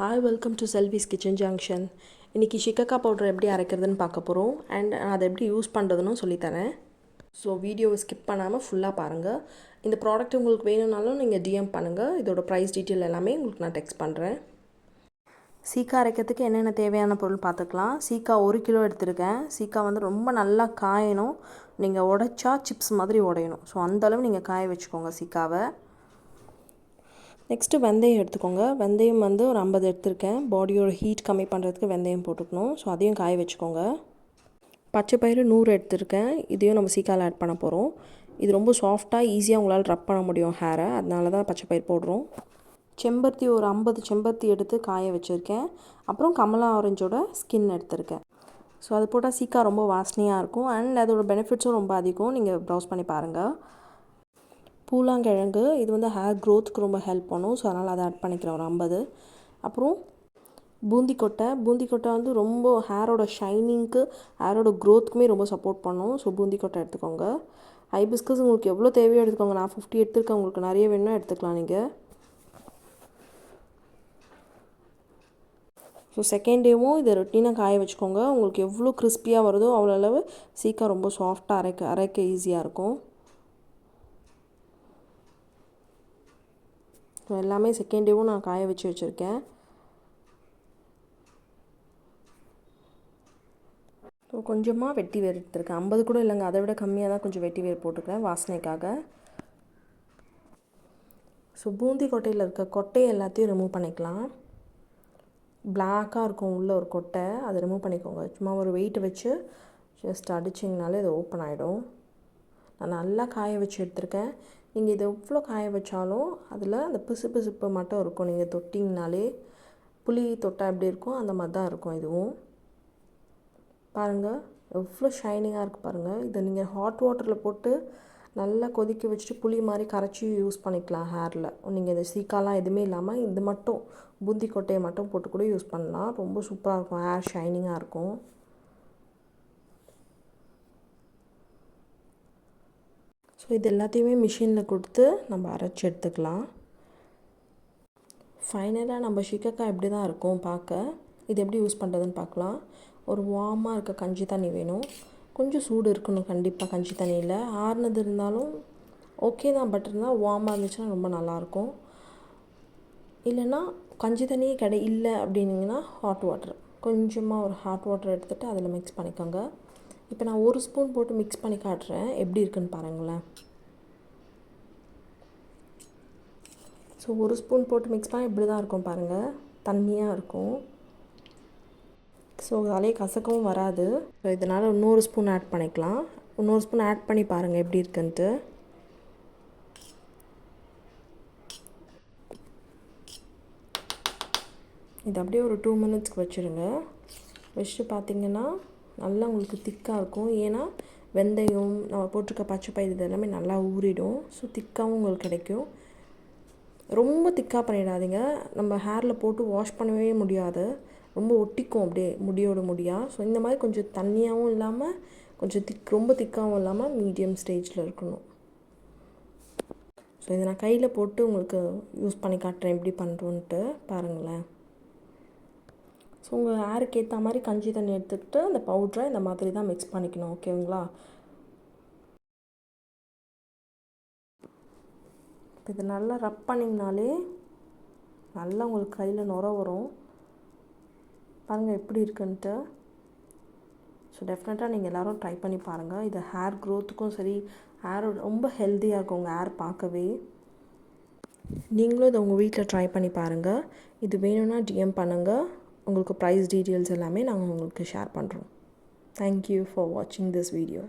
Hi welcome to Selvi's kitchen junction இன்றைக்கி shikakai powder எப்படி அரைக்கிறதுன்னு பார்க்க போகிறோம் அண்ட் அதை எப்படி யூஸ் பண்ணுறதுன்னு சொல்லித்தரேன். ஸோ வீடியோவை ஸ்கிப் பண்ணாமல் ஃபுல்லாக பாருங்கள் இந்த ப்ராடக்ட் உங்களுக்கு வேணும்னாலும் நீங்கள் டிஎம் பண்ணுங்கள் இதோட ப்ரைஸ் டீட்டெயில் எல்லாமே உங்களுக்கு நான் டெக்ஸ்ட் பண்ணுறேன் சீக்கா அரைக்கிறதுக்கு என்னென்ன தேவையான பொருள் பார்த்துக்கலாம். சீக்கா ஒரு கிலோ எடுத்திருக்கேன். சீக்கா வந்து ரொம்ப நல்லா காயணும். நீங்கள் உடைச்சா சிப்ஸ் மாதிரி உடையணும். ஸோ அந்தளவு நீங்கள் காய வச்சுக்கோங்க சீக்காவை நெக்ஸ்ட்டு வெந்தயம் எடுத்துக்கோங்க. வெந்தயம் வந்து ஒரு ஐம்பது எடுத்திருக்கேன். பாடியோட ஹீட் கம்மி பண்ணுறதுக்கு வெந்தயம் போட்டுக்கணும். ஸோ அதையும் காய வச்சுக்கோங்க. பச்சை பயிறு நூறு எடுத்திருக்கேன். இதையும் நம்ம சீக்கால் ஆட் பண்ண போகிறோம் இது ரொம்ப சாஃப்டாக ஈஸியாக உங்களால் ரப் பண்ண முடியும் ஹேரை அதனால தான் பச்சை பயிர் போடுறோம். செம்பருத்தி ஒரு ஐம்பது செம்பருத்தி எடுத்து காய வச்சுருக்கேன். அப்புறம் கமலா ஆரஞ்சோட ஸ்கின் எடுத்திருக்கேன். ஸோ அது போட்டால் சீக்கா ரொம்ப வாசனையாக இருக்கும். அண்ட் அதோட பெனிஃபிட்ஸும் ரொம்ப அதிகம். நீங்கள் ப்ரௌஸ் பண்ணி பாருங்கள் பூலாங்கிழங்கு இது வந்து ஹேர் க்ரோத்துக்கு ரொம்ப ஹெல்ப் பண்ணும். ஸோ அதனால் அதை ஆட் பண்ணிக்கிறேன் ஒரு ஐம்பது. அப்புறம் பூந்தி கொட்டை பூந்தி கொட்டை வந்து ரொம்ப ஹேரோட ஷைனிங்க்கு ஹேரோட க்ரோத்துக்குமே ரொம்ப சப்போர்ட் பண்ணும். ஸோ பூந்தி கொட்டை எடுத்துக்கோங்க. பிஸ்கஸ் உங்களுக்கு எவ்வளோ தேவையோ எடுத்துக்கோங்க. நான் ஃபிஃப்டி எடுத்துருக்கேன். உங்களுக்கு நிறைய வேணும்னா எடுத்துக்கலாம் நீங்கள் ஸோ செகண்ட் டேவும் இதை ரொட்டீனாக காய வச்சுக்கோங்க. உங்களுக்கு எவ்வளோ கிறிஸ்பியாக வருதோ அவ்வளோ அளவு சீக்கிரம் ரொம்ப சாஃப்டாக அரைக்க அரைக்க ஈஸியாக இருக்கும். எல்லாமே செகண்ட் டேவும் நான் காய வச்சு வச்சுருக்கேன். ஸோ கொஞ்சமாக வெட்டி வேர் எடுத்துருக்கேன். ஐம்பது கூட இல்லைங்க. அதை விட கம்மியாக தான் கொஞ்சம் வெட்டி வேர் போட்டிருக்கேன் வாசனைக்காக. ஸோ பூந்தி கொட்டையில் இருக்க கொட்டையை எல்லாத்தையும் ரிமூவ் பண்ணிக்கலாம். பிளாக்காக இருக்கும் உள்ள ஒரு கொட்டை. அதை ரிமூவ் பண்ணிக்கோங்க. சும்மா ஒரு வெயிட் வச்சு ஜஸ்ட் அடிச்சிங்கனாலே இது ஓப்பன் ஆகிடும் நான் நல்லா காய வச்சு எடுத்திருக்கேன். நீங்கள் இதை எவ்வளோ காய வச்சாலும் அதில் அந்த பிசு பிசுப்பு மட்டும் இருக்கும். நீங்கள் தொட்டிங்கனாலே புளி தொட்டால் எப்படி இருக்கும் அந்த மாதிரி தான் இருக்கும் இதுவும். பாருங்கள் எவ்வளோ ஷைனிங்காக இருக்குது பாருங்கள் இதை நீங்கள் ஹாட் வாட்டரில் போட்டு நல்லா கொதிக்க வச்சுட்டு புளி மாதிரி கரைச்சி யூஸ் பண்ணிக்கலாம் ஹேரில் நீங்கள் இந்த சீக்காலாம் எதுவுமே இல்லாமல் இது மட்டும் பூந்தி கொட்டையை மட்டும் போட்டு கூட யூஸ் பண்ணலாம். ரொம்ப சூப்பராக இருக்கும். ஹேர் ஷைனிங்காக இருக்கும். இது எல்லாத்தையுமே மிஷினில் கொடுத்து நம்ம அரைச்சி எடுத்துக்கலாம். ஃபைனலாக நம்ம ஷிக்கக்காய் எப்படி தான் இருக்கும் பார்க்க? இது எப்படி யூஸ் பண்ணுறதுன்னு பார்க்கலாம். ஒரு வார்மாக இருக்க கஞ்சி தண்ணி வேணும். கொஞ்சம் சூடு இருக்கணும் கண்டிப்பாக கஞ்சி தண்ணியில். ஆறுனது இருந்தாலும் ஓகே தான். பட் இருந்தால் வார்மாக இருந்துச்சுன்னா ரொம்ப நல்லாயிருக்கும். இல்லைன்னா கஞ்சி தண்ணியே கிடை இல்லை அப்படின்னிங்கன்னா ஹாட் வாட்டர் கொஞ்சமாக ஒரு ஹாட் வாட்டர் எடுத்துகிட்டு அதில் மிக்ஸ் பண்ணிக்கோங்க. இப்போ நான் ஒரு ஸ்பூன் போட்டு மிக்ஸ் பண்ணி காட்டுறேன். எப்படி இருக்குன்னு பாருங்களேன். ஸோ ஒரு ஸ்பூன் போட்டு மிக்ஸ் பண்ணால் இப்படி தான் இருக்கும் பாருங்கள் தண்ணியாக இருக்கும். ஸோ அதையே கசக்கவும் வராது. ஸோ இதனால் இன்னொரு ஸ்பூன் ஆட் பண்ணிக்கலாம். இன்னொரு ஸ்பூன் ஆட் பண்ணி பாருங்கள் எப்படி இருக்குன்ட்டு. இது அப்படியே ஒரு டூ மினிட்ஸ்க்கு வச்சுருங்க. வச்சுட்டு பார்த்தீங்கன்னா நல்லா உங்களுக்கு திக்காக இருக்கும். ஏன்னா வெந்தயம் நம்ம போட்டிருக்க பச்சை பயிர் இது எல்லாமே நல்லா ஊறிடும். ஸோ திக்காகவும் உங்களுக்கு கிடைக்கும். ரொம்ப திக்காக பண்ணிடாதீங்க. நம்ம ஹேரில் போட்டு வாஷ் பண்ணவே முடியாது. ரொம்ப ஒட்டிக்கும் அப்படியே முடியோட முடியாக ஸோ இந்த மாதிரி கொஞ்சம் தண்ணியாகவும் இல்லாமல் கொஞ்சம் திக் ரொம்ப திக்காகவும் இல்லாமல் மீடியம் ஸ்டேஜில் இருக்கணும். ஸோ இதை நான் கையில் போட்டு உங்களுக்கு யூஸ் பண்ணி காட்டுறேன். எப்படி பண்ணுறோன்ட்டு பாருங்களேன். ஸோ உங்கள் ஹேருக்கு ஏற்ற மாதிரி கஞ்சி தண்ணி எடுத்துக்கிட்டு அந்த பவுட்ரை இந்த மாதிரி தான் மிக்ஸ் பண்ணிக்கணும். ஓகேங்களா இது நல்லா ரப் பண்ணிங்கனாலே நல்லா உங்களுக்கு கையில் நுர வரும். பாருங்கள் எப்படி இருக்குன்ட்டு. ஸோ டெஃபினட்டாக நீங்கள் எல்லோரும் ட்ரை பண்ணி பாருங்கள் இது ஹேர் க்ரோத்துக்கும் சரி ஹேர் ரொம்ப ஹெல்த்தியாக இருக்கும் உங்கள் ஹேர் பார்க்கவே. நீங்களும் இதை உங்கள் வீட்டில் ட்ரை பண்ணி பாருங்கள் இது வேணும்னா டிஎம் பண்ணுங்கள் உங்களுக்கு ப்ரைஸ் டீட்டெயில்ஸ் எல்லாமே நாங்கள் உங்களுக்கு ஷேர் பண்ணுறோம் தேங்க்யூ ஃபார் வாட்சிங் திஸ் வீடியோ